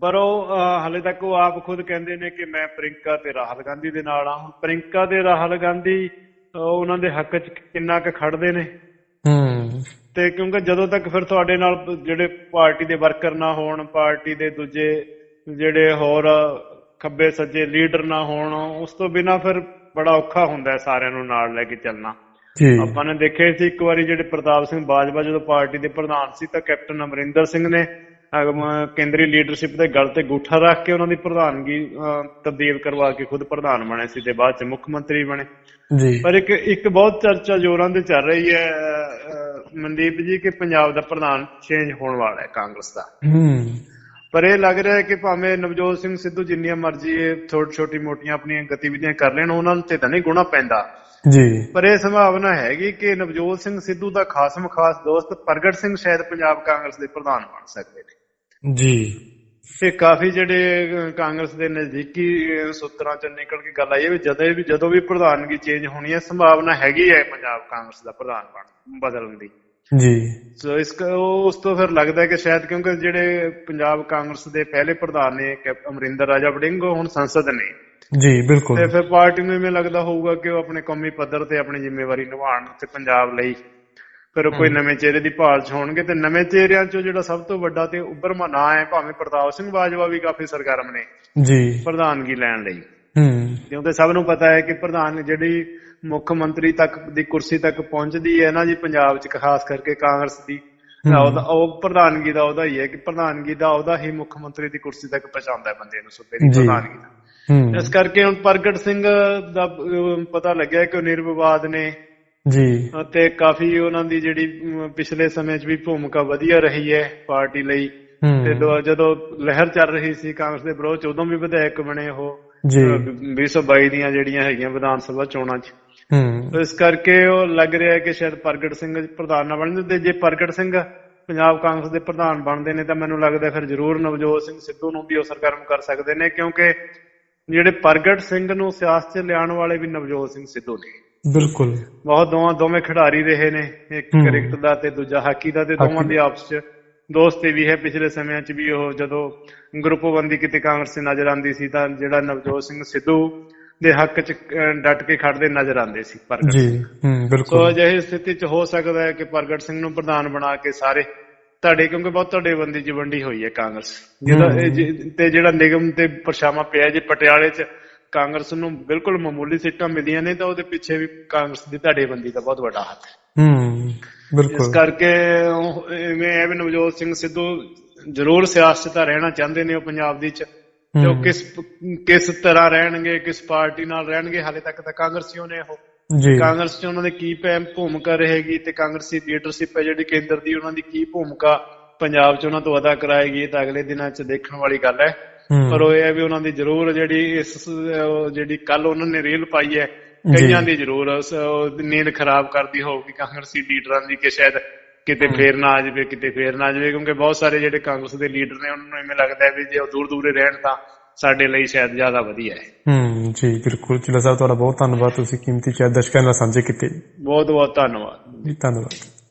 ਪਰ ਉਹ ਹਾਲੇ ਤੱਕ ਉਹ ਆਪ ਖੁਦ ਕਹਿੰਦੇ ਨੇ ਕਿ ਮੈਂ ਪ੍ਰਿੰਕਾ ਤੇ ਰਾਹੁਲ ਗਾਂਧੀ ਦੇ ਨਾਲ ਆ ਹੁਣ ਪ੍ਰਿੰਕਾ ਤੇ ਰਾਹੁਲ ਗਾਂਧੀ ਉਹਨਾਂ ਦੇ ਹੱਕ 'ਚ ਕਿੰਨਾ ਕੁ ਖੜਦੇ ਨੇ। ਹੂੰ। ਤੇ ਕਿਉਂਕਿ ਜਦੋਂ ਤੱਕ ਫਿਰ ਤੁਹਾਡੇ ਨਾਲ ਜਿਹੜੇ ਪਾਰਟੀ ਦੇ ਵਰਕਰ ਨਾ ਹੋਣ ਪਾਰਟੀ ਦੇ ਦੂਜੇ ਜਿਹੜੇ ਹੋਰ ਖੱਬੇ ਸੱਜੇ ਲੀਡਰ ਨਾ ਹੋਣ ਉਸ ਤੋਂ ਬਿਨਾ ਫਿਰ ਬੜਾ ਔਖਾ ਹੁੰਦਾ ਹੈ ਸਾਰਿਆਂ ਨੂੰ ਨਾਲ ਲੈ ਕੇ ਚੱਲਣਾ। ਆਪਾਂ ਨੇ ਦੇਖਿਆ ਸੀ ਇੱਕ ਵਾਰੀ ਜਿਹੜੇ ਪ੍ਰਤਾਪ ਸਿੰਘ ਬਾਜਵਾ ਜਦੋਂ ਪਾਰਟੀ ਦੇ ਪ੍ਰਧਾਨ ਸੀ ਤਾਂ ਕੈਪਟਨ ਅਮਰਿੰਦਰ ਸਿੰਘ ਨੇ ਕੇਂਦਰੀ ਲੀਡਰਸ਼ਿਪ ਦੇ ਗਲ ਤੇ ਗੂਠਾ ਰੱਖ ਕੇ ਉਹਨਾਂ ਦੀ ਪ੍ਰਧਾਨਗੀ ਤਬਦੀਲ ਕਰਵਾ ਕੇ ਖੁਦ ਪ੍ਰਧਾਨ ਬਣੇ ਸੀ ਤੇ ਬਾਅਦ ਚ ਮੁੱਖ ਮੰਤਰੀ ਬਣੇ। ਜੀ। ਪਰ ਇੱਕ ਇੱਕ ਬਹੁਤ ਚਰਚਾ ਜ਼ੋਰਾਂ ਤੇ ਚੱਲ ਰਹੀ ਹੈ ਮਨਦੀਪ ਜੀ ਕਿ ਪੰਜਾਬ ਦਾ ਪ੍ਰਧਾਨ ਚੇਂਜ ਹੋਣ ਵਾਲਾ ਹੈ ਕਾਂਗਰਸ ਦਾ। ਹੂੰ। ਪਰ ਇਹ ਲੱਗ ਰਿਹਾ ਹੈ ਕਿ ਭਾਵੇਂ ਨਵਜੋਤ ਸਿੰਘ ਸਿੱਧੂ ਜਿੰਨੀਆਂ ਮਰਜ਼ੀ ਇਹ ਛੋਟੀ ਛੋਟੀ ਮੋਟੀਆਂ ਆਪਣੀਆਂ ਗਤੀਵਿਧੀਆਂ ਕਰ ਲੈਣ ਉਹਨਾਂ ਤੇ ਤਾਂ ਨਹੀਂ ਗੁਣਾ ਪੈਂਦਾ। ਜੀ। ਪਰ ਇਹ ਸੰਭਾਵਨਾ ਹੈਗੀ ਕਿ ਨਵਜੋਤ ਸਿੰਘ ਸਿੱਧੂ ਦਾ ਖਾਸਮ ਖਾਸ ਦੋਸਤ ਪ੍ਰਗਟ ਸਿੰਘ ਸ਼ਾਇਦ ਪੰਜਾਬ ਕਾਂਗਰਸ ਦੇ ਪ੍ਰਧਾਨ ਬਣ ਸਕਦੇ ਨੇ। ਜੀ। ਤੇ ਕਾਫੀ ਜਿਹੜੇ ਕਾਂਗਰਸ ਦੇ ਨਜ਼ਦੀਕੀ ਸੂਤਰਾਂ ਚ ਨਿਕਲ ਕੇ ਗੱਲ ਆਈ ਹੈ ਵੀ ਜਦੋਂ ਵੀ ਜਦੋਂ ਵੀ ਪ੍ਰਧਾਨਗੀ ਚੇਂਜ ਹੋਣੀ ਹੈ ਸੰਭਾਵਨਾ ਹੈਗੀ ਹੈ ਪੰਜਾਬ ਕਾਂਗਰਸ ਦਾ ਪ੍ਰਧਾਨ ਬਣ ਬਦਲਣ ਦੀ। ਜੀ। ਸੋ ਇਸ ਉਸ ਤੋਂ ਫਿਰ ਲੱਗਦਾ ਹੈ ਕਿ ਸ਼ਾਇਦ ਕਿਉਂਕਿ ਜਿਹੜੇ ਪੰਜਾਬ ਕਾਂਗਰਸ ਦੇ ਪਹਿਲੇ ਪ੍ਰਧਾਨ ਨੇ ਕੈਪ- ਅਮਰਿੰਦਰ ਰਾਜਾ ਵੜਿੰਗ ਹੁਣ ਸੰਸਦ ਨੇ। ਜੀ ਤੇ ਬਿਲਕੁਲ ਫਿਰ ਪਾਰਟੀ ਨੂੰ ਇਵੇਂ ਲੱਗਦਾ ਹੋਊਗਾ ਕਿ ਉਹ ਆਪਣੇ ਕੌਮੀ ਪੱਧਰ ਤੇ ਆਪਣੀ ਜ਼ਿੰਮੇਵਾਰੀ ਨਿਭਾਉਣ ਤੇ ਪੰਜਾਬ ਲਈ ਫਿਰ ਕੋਈ ਨਵੇਂ ਚਿਹਰੇ ਦੀ ਭਾਲ 'ਚ ਹੋਣਗੇ ਤੇ ਨਵੇਂ ਚਿਹਰਿਆਂ 'ਚੋਂ ਜਿਹੜਾ ਸਭ ਤੋਂ ਵੱਡਾ ਤੇ ਉੱਭਰਮਾ ਨਾਂ ਹੈ ਭਾਵੇਂ ਪ੍ਰਤਾਪ ਸਿੰਘ ਬਾਜਵਾ ਵੀ ਕਾਫੀ ਸਰਗਰਮ ਨੇ। ਜੀ। ਪ੍ਰਧਾਨਗੀ ਲੈਣ ਲਈ। ਹੂੰ ਕਿਉਂਕਿ ਸਭ ਨੂੰ ਪਤਾ ਹੈ ਕਿ ਪ੍ਰਧਾਨ ਜਿਹੜੀ ਮੁੱਖ ਮੰਤਰੀ ਤੱਕ ਦੀ ਕੁਰਸੀ ਤੱਕ ਪਹੁੰਚਦੀ ਹੈ ਨਾ ਜੀ ਪੰਜਾਬ 'ਚ ਖਾਸ ਕਰਕੇ ਕਾਂਗਰਸ ਦੀ ਉਹਦਾ ਉਹ ਪ੍ਰਧਾਨਗੀ ਦਾ ਉਹਦਾ ਹੀ ਹੈ ਕਿ ਪ੍ਰਧਾਨਗੀ ਦਾ ਉਹਦਾ ਹੀ ਮੁੱਖ ਮੰਤਰੀ ਦੀ ਕੁਰਸੀ ਤੱਕ ਪਹੁੰਚਾਉਂਦਾ ਹੈ ਬੰਦੇ ਨੂੰ ਸੂਬੇ ਦੀ। ਪ੍ਰਧਾਨਗੀ ਦਾ। ਇਸ ਕਰਕੇ ਹੁਣ ਪ੍ਰਗਟ ਸਿੰਘ ਦਾ ਪਤਾ ਲੱਗਿਆ ਕਿ ਉਹ ਨਿਰਵਿਵਾਦ ਨੇ। ਜੀ। ਤੇ ਕਾਫੀ ਉਹਨਾਂ ਦੀ ਜਿਹੜੀ ਪਿਛਲੇ ਸਮੇਂ 'ਚ ਵੀ ਭੂਮਿਕਾ ਵਧੀਆ ਰਹੀ ਹੈ ਪਾਰਟੀ ਲਈ। ਤੇ ਜਦੋਂ ਲਹਿਰ ਚੱਲ ਰਹੀ ਸੀ ਕਾਂਗਰਸ ਦੇ ਵਿਰੋਧ 'ਚ ਉਦੋਂ ਵੀ ਵਿਧਾਇਕ ਬਣੇ ਉਹ। ਜੀ। ਅਹ, 2022 ਦੀਆਂ ਜਿਹੜੀਆਂ ਹੈਗੀਆਂ ਵਿਧਾਨ ਸਭਾ ਚੋਣਾਂ 'ਚ। ਹੂੰ। ਇਸ ਕਰਕੇ ਉਹ ਲੱਗ ਰਿਹਾ ਹੈ ਕਿ ਸ਼ਾਇਦ ਪ੍ਰਗਟ ਸਿੰਘ ਪ੍ਰਧਾਨ ਨਾ ਬਣਨ ਤੇ ਜੇ ਪ੍ਰਗਟ ਸਿੰਘ ਪੰਜਾਬ ਕਾਂਗਰਸ ਦੇ ਪ੍ਰਧਾਨ ਬਣਦੇ ਨੇ ਤਾਂ ਮੈਨੂੰ ਲੱਗਦਾ ਫਿਰ ਜ਼ਰੂਰ ਨਵਜੋਤ ਸਿੰਘ ਸਿੱਧੂ ਨੂੰ ਵੀ ਉਹ ਸਰਗਰਮ ਕਰ ਸਕਦੇ ਨੇ ਕਿਉਂਕਿ ਜਿਹੜੇ ਪ੍ਰਗਟ ਸਿੰਘ ਨੂੰ ਸਿਆਸਤ 'ਚ ਲਿਆਉਣ ਵਾਲੇ ਵੀ ਨਵਜੋਤ ਸਿੰਘ ਸਿੱਧੂ ਨੇ। ਬਿਲਕੁਲ। ਬਹੁਤ ਦੋਵਾਂ ਦੋਵੇਂ ਖਿਡਾਰੀ ਰਹੇ ਨੇ ਇੱਕ। ਕ੍ਰਿਕਟ ਦਾ ਤੇ ਦੂਜਾ ਹਾਕੀ ਦਾ ਤੇ ਦੋਵਾਂ ਦੀ ਆਪਸ 'ਚ ਦੋਸਤੀ ਵੀ ਹੈ ਪਿਛਲੇ ਸਮਿਆਂ 'ਚ ਵੀ ਉਹ ਜਦੋਂ ਗਰੁੱਪਬੰਦੀ ਕਿਤੇ ਕਾਂਗਰਸ ਨਜ਼ਰ ਆਉਂਦੀ ਸੀ ਤਾਂ ਜਿਹੜਾ ਨਵਜੋਤ ਸਿੰਘ ਸਿੱਧੂ ਦੇ ਹੱਕ 'ਚ ਡਟ ਕੇ ਖੜਦੇ ਨਜ਼ਰ ਆਉਂਦੇ ਸੀ ਪ੍ਰਗਟ ਜੀ ਹੂੰ ਸੋ ਬਿਲਕੁਲ ਅਜਿਹੀ ਸਥਿਤੀ 'ਚ ਹੋ ਸਕਦਾ ਹੈ ਕਿ ਪ੍ਰਗਟ ਸਿੰਘ ਨੂੰ ਪ੍ਰਧਾਨ ਬਣਾ ਕੇ ਸਾਰੇ ਤੁਹਾਡੇ ਕਿਉਂਕਿ ਬਹੁਤ ਤੁਹਾਡੇ ਬੰਦੀ 'ਚ ਵੰਡੀ ਹੋਈ ਹੈ ਕਾਂਗਰਸ। ਜਿਹਦਾ ਤੇ ਜਿਹੜਾ ਨਿਗਮ ਤੇ ਪਰਛਾਵਾਂ ਪਿਆ ਜੇ ਪਟਿਆਲੇ 'ਚ ਕਾਂਗਰਸ ਨੂੰ ਬਿਲਕੁਲ ਮਾਮੂਲੀ ਸੀਟਾਂ ਮਿਲੀਆਂ ਨੇ ਤਾਂ ਉਹਦੇ ਪਿੱਛੇ ਵੀ ਕਾਂਗਰਸ ਦੀ ਧੜੇਬੰਦੀ ਦਾ ਬਹੁਤ ਵੱਡਾ ਹੱਥ ਹੈ। ਹੂੰ ਇਸ ਬਿਲਕੁਲ ਕਰਕੇ ਉਹ ਇਵੇਂ ਹੈ ਵੀ ਨਵਜੋਤ ਸਿੰਘ ਸਿੱਧੂ ਜ਼ਰੂਰ ਸਿਆਸਤ ਤਾਂ ਰਹਿਣਾ ਚਾਹੁੰਦੇ ਨੇ ਉਹ ਪੰਜਾਬ ਦੀ 'ਚ ਹੂੰ। ਕਿਸ ਕਿਸ ਤਰ੍ਹਾਂ ਰਹਿਣਗੇ ਕਿਸ ਪਾਰਟੀ ਨਾਲ ਰਹਿਣਗੇ ਹਾਲੇ ਤੱਕ ਤਾਂ ਕਾਂਗਰਸੀਓ ਨੇ ਉਹ। ਜੀ। ਕਾਂਗਰਸ 'ਚ ਉਹਨਾਂ ਦੀ ਕੀ ਭੂਮਿਕਾ ਰਹੇਗੀ ਤੇ ਕਾਂਗਰਸੀ ਲੀਡਰਸ਼ਿਪ ਹੈ ਜਿਹੜੀ ਕੇਂਦਰ ਦੀ ਉਹਨਾਂ ਦੀ ਕੀ ਭੂਮਿਕਾ ਪੰਜਾਬ 'ਚ ਉਹਨਾਂ ਤੋਂ ਅਦਾ ਕਰਾਏਗੀ ਇਹ ਤਾਂ ਅਗਲੇ ਦਿਨਾਂ 'ਚ ਦੇਖਣ ਵਾਲੀ ਗੱਲ ਹੂੰ। ਪਰ ਉਹ ਇਹ ਵੀ ਉਹਨਾਂ ਦੀ ਜ਼ਰੂਰ ਜਿਹੜੀ ਇਸ ਜਿਹੜੀ ਕੱਲ ਉਹਨਾਂ ਨੇ ਰੀਲ ਪਾਈ ਹੈ ਕਈਆਂ ਦੀ ਜ਼ਰੂਰ ਨੀਂਦ ਖਰਾਬ ਕਰਦੀ ਹੋਊਗੀ ਕਾਂਗਰਸੀ ਲੀਡਰਾਂ ਦੀ ਕਿ ਸ਼ਾਇਦ ਕਿਤੇ ਫੇਰ ਨਾ ਆ ਜਾਵੇ ਕਿਤੇ ਫੇਰ ਨਾ ਆ ਜਾਵੇ ਕਿਉਂਕਿ ਬਹੁਤ ਸਾਰੇ ਜਿਹੜੇ ਕਾਂਗਰਸ ਦੇ ਲੀਡਰ ਨੇ ਉਹਨਾਂ ਨੂੰ ਐਵੇਂ ਲੱਗਦਾ ਹੈ ਵੀ ਜੇ ਉਹ ਦੂਰ ਦੂਰੇ ਰਹਿਣ ਤਾਂ ਸਾਡੇ ਲਈ ਸ਼ਾਇਦ ਜ਼ਿਆਦਾ ਵਧੀਆ ਹੈ। ਹੂੰ ਜੀ ਬਿਲਕੁਲ। ਚਿਲਾ ਸਾਹਿਬ ਤੁਹਾਡਾ ਬਹੁਤ ਧੰਨਵਾਦ ਤੁਸੀਂ ਕੀਮਤੀ ਚਾਹ ਦਰਸ਼ਕਾਂ ਨਾਲ ਸਾਂਝੇ ਕੀਤੇ। ਬਹੁਤ ਬਹੁਤ ਧੰਨਵਾਦ। ਜੀ ਧੰਨਵਾਦ।